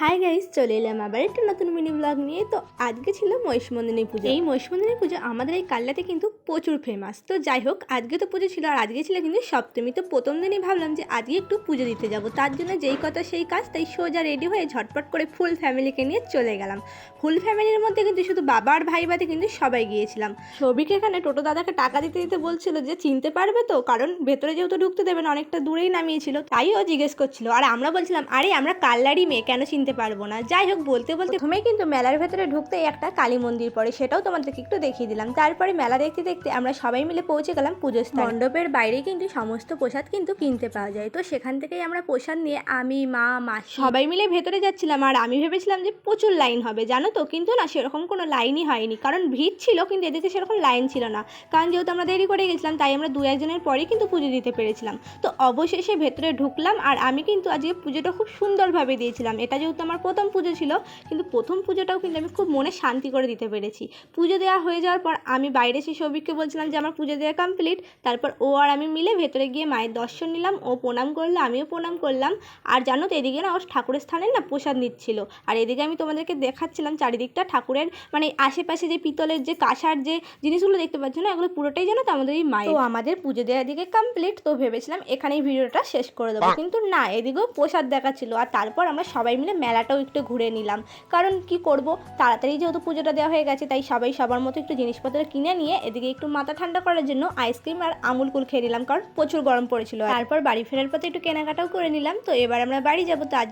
Hi guys, চলে এলাম আবার একটা নতুন মিনি ব্লগ নিয়ে। তো আজকে ছিল মহিষমন্দিনী পুজো। এই মহিষমন্দিনী পুজো আমাদের এই কাল্লাতে কিন্তু প্রচুর ফেমাস তো যাই হোক, আজকে তো পুজো ছিল আর আজকে ছিল কিন্তু সপ্তমী। তো প্রথম দিনই ভাবলাম যে আজকে একটু পুজো দিতে যাব। তার জন্য যেই কথা সেই কাজ, তাই সোজা রেডি হয়ে ঝটপট করে ফুল ফ্যামিলিকে নিয়ে চলে গেলাম। ফুল ফ্যামিলির মধ্যে কিন্তু শুধু বাবা আর ভাই বাদে কিন্তু সবাই গিয়েছিলাম। সবিকে এখানে টোটো দাদাকে টাকা দিতে দিতে বলছিল যে, চিনতে পারবে তো? কারণ ভেতরে যেহেতু ঢুকতে দেবে না, অনেকটা দূরেই নামিয়েছিল। তাই ও জিজ্ঞেস করছিল। আর আমরা বলছিলাম, আরে, আমরা কাল্লারই মেয়ে, কেন চিনতে পারব না? যাই হোক, বলতে বলতে প্রথমেই কিন্তু মেলার ভেতরে ঢুকতেই একটা কালী মন্দির পড়ে। সেটাও তোমাদেরকে একটু দেখিয়ে দিলাম। তারপরে মেলা দেখতে দেখতে আমরা সবাই মিলে পৌঁছে গেলাম পুজো মণ্ডপের বাইরে কিন্তু সমস্ত প্রসাদ কিন্তু কিনতে পাওয়া যায়। তো সেখান থেকেই আমরা প্রসাদ নিয়ে আমি মা মা সবাই মিলে ভেতরে যাচ্ছিলাম আর আমি ভেবেছিলাম যে প্রচুর লাইন হবে জানো তো? কিন্তু না সেরকম কোনো লাইনই হয়নি। কারণ ভিড় ছিল কিন্তু এদিকে সেরকম লাইন ছিল না। কারণ যেহেতু আমরা দেরি করে গেছিলাম তাই আমরা দু একজনের পরেই কিন্তু পুজো দিতে পেরেছিলাম। তো অবশেষে ভেতরে ঢুকলাম আর আমি কিন্তু আজকে পুজোটা খুব সুন্দরভাবে দিয়েছিলাম। এটা যেহেতু আমার প্রথম পুজো ছিল কিন্তু প্রথম পুজোটাও কিন্তু আমি খুব মনে শান্তি করে দিতে পেরেছি। পুজো দেওয়া হয়ে যাওয়ার পর আমি বাইরে সেই এসে সৌভিককে বলছিলাম যে আমার পুজো দেওয়া কমপ্লিট তারপর ও আর আমি মিলে ভেতরে গিয়ে মায়ের দর্শন নিলাম। ও প্রণাম করল আমিও প্রণাম করলাম। আর জানো তো এদিকে না ওর ঠাকুরের স্থানে না প্রসাদ নিচ্ছিল। আর এদিকে আমি তোমাদেরকে দেখাচ্ছিলাম চারিদিকটা ঠাকুরের মানে আশেপাশে যে পিতলের যে কাঁসার যে জিনিসগুলো দেখতে পাচ্ছ না এগুলো পুরোটাই জানো তো আমাদের এই মায়ের। তো আমাদের পুজো দেওয়ার দিকে কমপ্লিট তো ভেবেছিলাম এখানেই ভিডিওটা শেষ করে দেবো। কিন্তু না এদিকেও প্রসাদ দেখাচ্ছিল আর তারপর আমরা সবাই মিলে মেলাটাও একটু ঘুরে নিলাম। কারণ কি করব? তাড়াতাড়ি যেহেতু পুজোটা দেওয়া হয়ে গেছে তাই সবাই সবার মতো একটু জিনিসপত্র কিনে নিয়ে এদিকে একটু মাথা ঠান্ডা করার জন্য আইসক্রিম আর আমুল কুল খেয়ে নিলাম, কারণ প্রচুর গরম পড়েছিল। তারপর বাড়ি ফেরার পথে একটু কেনাকাটাও করে নিলাম, তো এবার আমরা বাড়ি যাব তো আজ